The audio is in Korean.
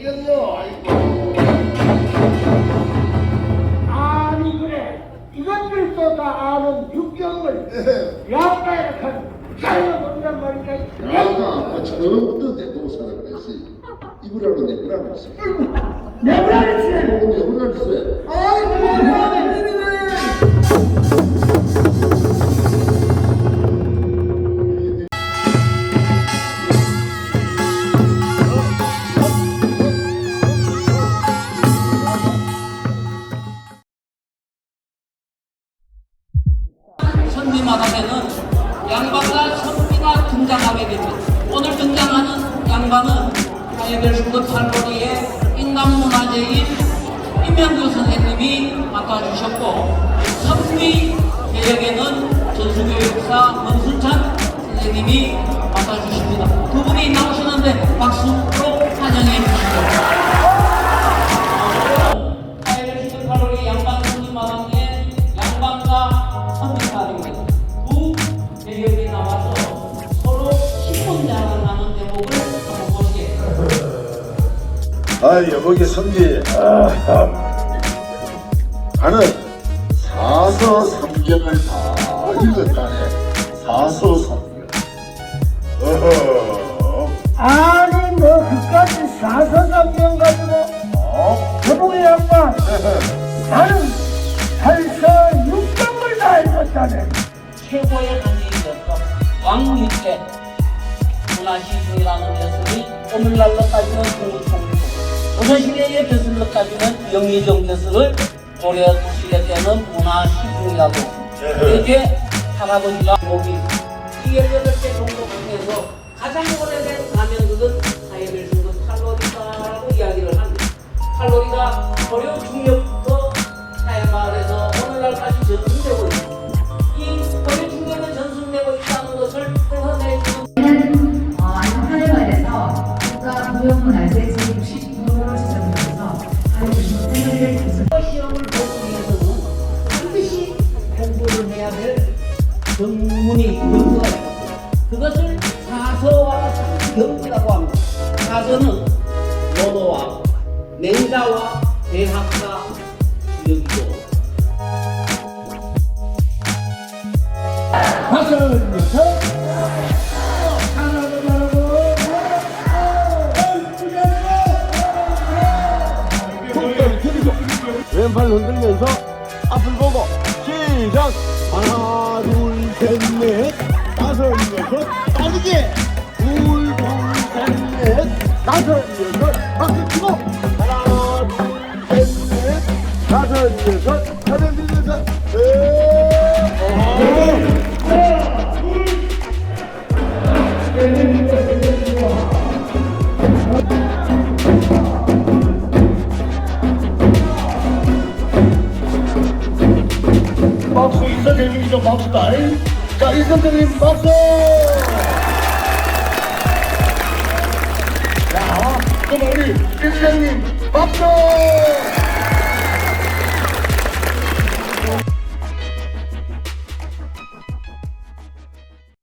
생겼노? 아이고. 아니 그래. 이것을 쏟아 아는 육경을 약간 이렇게 살려본단 말이야. 아가 아까 처음부터 내 동사라고 했지 이불하고 내불하고 했어. 내불하고 했어. 내불하고 했어. 아이고 내불하고 했어. 선미마당에는 양반과 선비가 등장하게 됩니다. 오늘 등장하는 양반은 하예별신도 탈로리의 인간문화재인 임명규 선생님이 맡아주셨고 선미 개혁에는 전수교육사 문순찬 선생님이 맡아주십니다. 두 분이 나오시는데 박수 아, 여보게 선비. 나는 사서 삼경을 다 읽었다네. 사서 삼경. 어허. 아니, 뭐, 그까지 사서 삼경 가지고, 어? 저보게 양반, 나는 살서 육경을 다 읽었다네. 최고의 강의이었던 왕유태 문화시중이라는 교수이 오늘날로 따지면 국 무총리고 조선시대의 교수로 따지면 영의정 교수를 고려시대 때는 문화시중이라고 이렇게 할아버지가 목이 18개 정도 중에서 가장 오래된 가면극은 하예별승도 칼로리다라고 이야기를 합니다. 칼로리가 고려 중력부터 하야마을에서 오늘날까지 전승되고 있습니다. 이 고려 중력에 전승되고 있다는 것을 표현해주는 저희는 어, 안하회관에서 국가무형문화재 경지라고 합니다. 사서는 논어와 맹자와 대학가 주역이고 하나도 말하고, 왼팔 흔들면서 앞을 보고 시작. 하나 둘셋넷. 다섯 여섯 빠르게 다섯 여섯 박수 치고 하나 둘셋넷 다섯 여섯 다섯 여섯 넷 박수 좀 박수 다. 자이 선생님 박수 그럼 우리 이 선생님 박수